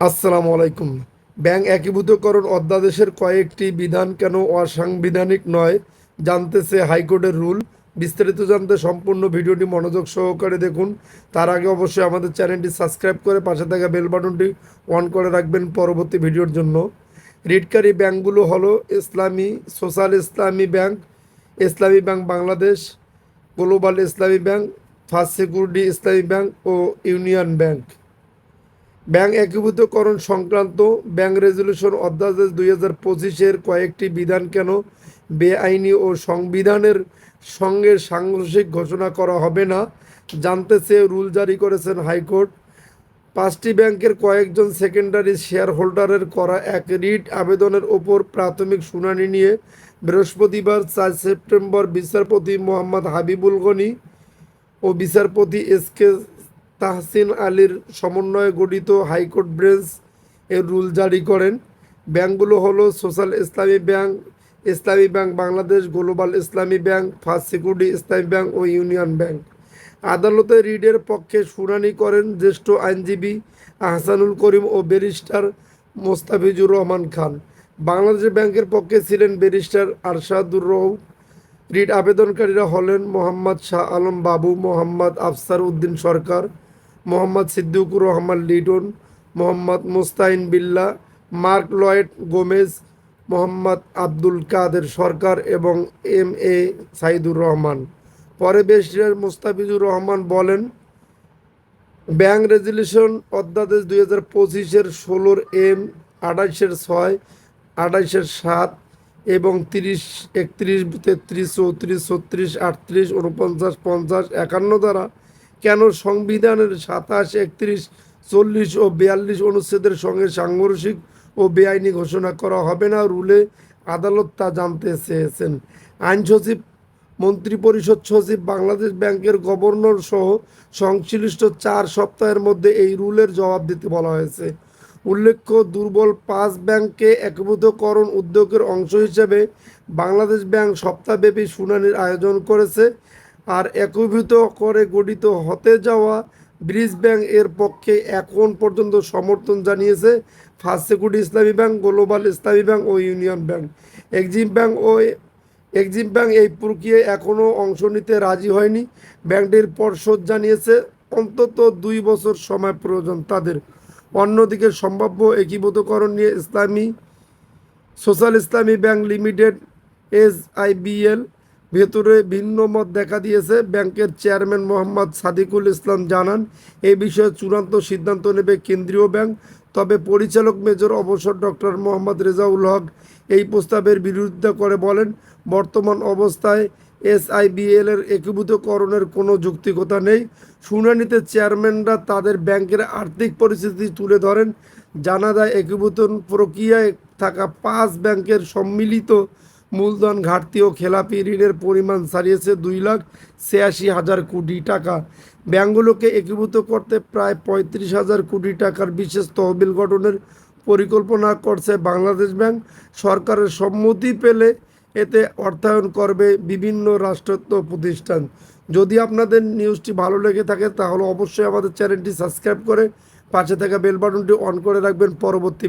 আসসালামু আলাইকুম। ব্যাংক একীভূতকরণ অধ্যাদেশের কয়েকটি বিধান কেন অসাংবিধানিক নয়, জানতেছে হাইকোর্টের রুল। বিস্তারিত জানতে সম্পূর্ণ ভিডিওটি মনোযোগ সহকারে দেখুন। তার আগে অবশ্যই আমাদের চ্যানেলটি সাবস্ক্রাইব করে পাশে থাকা বেল বাটনটি অন করে রাখবেন পরবর্তী ভিডিওর জন্য। রিটকারী ব্যাংকগুলো হলো ইসলামী social Islami bank Islami bank Bangladesh, global Islami bank, first security Islami bank ও ইউনিয়ন ব্যাংক। ব্যাংক একীভূতকরণ সংক্রান্ত ব্যাংক রেজলিউশন অধ্যাদেশ দুই হাজার পঁচিশের কয়েকটি বিধান কেন বেআইনি ও সংবিধানের সঙ্গে সাংঘর্ষিক ঘোষণা করা হবে না? জানতে চেয়ে রুল জারি করেছেন হাইকোর্ট। পাঁচটি ব্যাংকের কয়েকজন সেকেন্ডারি শেয়ার হোল্ডারের করা এক রিট আবেদনের ওপর প্রাথমিক শুনানি নিয়ে বৃহস্পতিবার চার সেপ্টেম্বর বিচারপতি মোহাম্মদ হাবিবুল গনি ও বিচারপতি এস কে তাহসিন আলীর সমন্বয়ে গঠিত হাইকোর্ট ব্রেঞ্চ এর রুল জারি করেন। ব্যাংকগুলো হলো social Islami bank Islami bank Bangladesh, global Islami bank, first security Islami bank ও ইউনিয়ন ব্যাংক। আদালতে রিডের পক্ষে শুনানি করেন জ্যেষ্ঠ আইনজীবী আহসানুল করিম ও ব্যারিস্টার মোস্তাফিজুর রহমান খান। বাংলাদেশ ব্যাংকের পক্ষে ছিলেন ব্যারিস্টার আরশাদুর রৌফ রিট আবেদনকারীরা হলেন মোহাম্মদ শাহ আলম বাবু, মোহাম্মদ আফসার উদ্দিন সরকার Mohammad Siddiqur Rahman Liton, Mohammad Mustain Billah, Mark Lloyd Gomez, Mohammad Abdul Kader Sarkar এবং এম এ সাইদুর রহমান। পরে বেশির মুস্তাফিজুর রহমান বলেন, ব্যাংক রেজলিউশন অধ্যাদেশ দুই হাজার পঁচিশের ষোলোর এম আঠাইশের ছয় আঠাইশের সাত এবং তিরিশ, একত্রিশ, তেত্রিশ, চৌত্রিশ, ছত্রিশ, আটত্রিশ উনপঞ্চাশ পঞ্চাশ, একান্ন দ্বারা কেন সংবিধানের সাতাশ, একত্রিশ, চল্লিশ ও বিয়াল্লিশ অনুচ্ছেদের সঙ্গে সাংঘর্ষিক ও বেআইনি ঘোষণা করা হবে না রুলে আদালত তা জানতে চেয়েছেন। আইন সচিব মন্ত্রিপরিষদ সচিব, বাংলাদেশ ব্যাংকের গভর্নর সহ সংশ্লিষ্ট চার সপ্তাহের মধ্যে এই রুলের জবাব দিতে বলা হয়েছে। উল্লেখ্য, দুর্বল পাঁচ ব্যাংককে একীভূতকরণ উদ্যোগের অংশ হিসেবে বাংলাদেশ ব্যাংক সপ্তাহব্যাপী শুনানির আয়োজন করেছে। আর একীভূত করে গঠিত হতে যাওয়া ব্রিজ ব্যাংক এর পক্ষে এখন পর্যন্ত সমর্থন জানিয়েছে first security Islami bank, global Islami bank ও ইউনিয়ন ব্যাংক। এক্সিম ব্যাংক ও এক্সিম ব্যাংক এই প্রক্রিয়ায় এখনও অংশ নিতে রাজি হয়নি। ব্যাংকটির পর্ষদ জানিয়েছে, অন্তত দুই বছর সময় প্রয়োজন তাদের। অন্যদিকে সম্ভাব্য একীভূতকরণ নিয়ে ইসলামী social Islami bank limited S IBL ভেতরে ভিন্ন মত দেখা দিয়েছে। ব্যাংকের চেয়ারম্যান মোহাম্মদ সাদিকুল ইসলাম জানান, এ বিষয়ে চূড়ান্ত সিদ্ধান্ত নেবে কেন্দ্রীয় ব্যাংক। তবে পরিচালক মেজর অবসর ডক্টর মোহাম্মদ রেজাউল হক এই প্রস্তাবের বিরোধিতা করে বলেন, বর্তমান অবস্থায় এসআইবিএল এর একীভূতকরণের কোনো যৌক্তিকতা নেই। শুনানিতে চেয়ারম্যানরা তাদের ব্যাংকের আর্থিক পরিস্থিতি তুলে ধরেন। জানা যায় একীভূত প্রক্রিয়ায় থাকা পাঁচ ব্যাংকের সম্মিলিত মূলধন ঘাটতি ও খেলাপি ঋণের পরিমাণ ছাড়িয়েছে দুই লাখ ছিয়াশি হাজার কোটি টাকা। ব্যাংকগুলোকে একীভূত করতে প্রায় পঁয়ত্রিশ হাজার কোটি টাকার বিশেষ তহবিল গঠনের পরিকল্পনা করছে বাংলাদেশ ব্যাংক। সরকারের সম্মতি পেলে এতে অর্থায়ন করবে বিভিন্ন রাষ্ট্রত্ব প্রতিষ্ঠান। যদি আপনাদের নিউজটি ভালো লেগে থাকে, তাহলে অবশ্যই আমাদের চ্যানেলটি সাবস্ক্রাইব করে পাশে থাকা বেল বাটনটি অন করে রাখবেন। পরবর্তী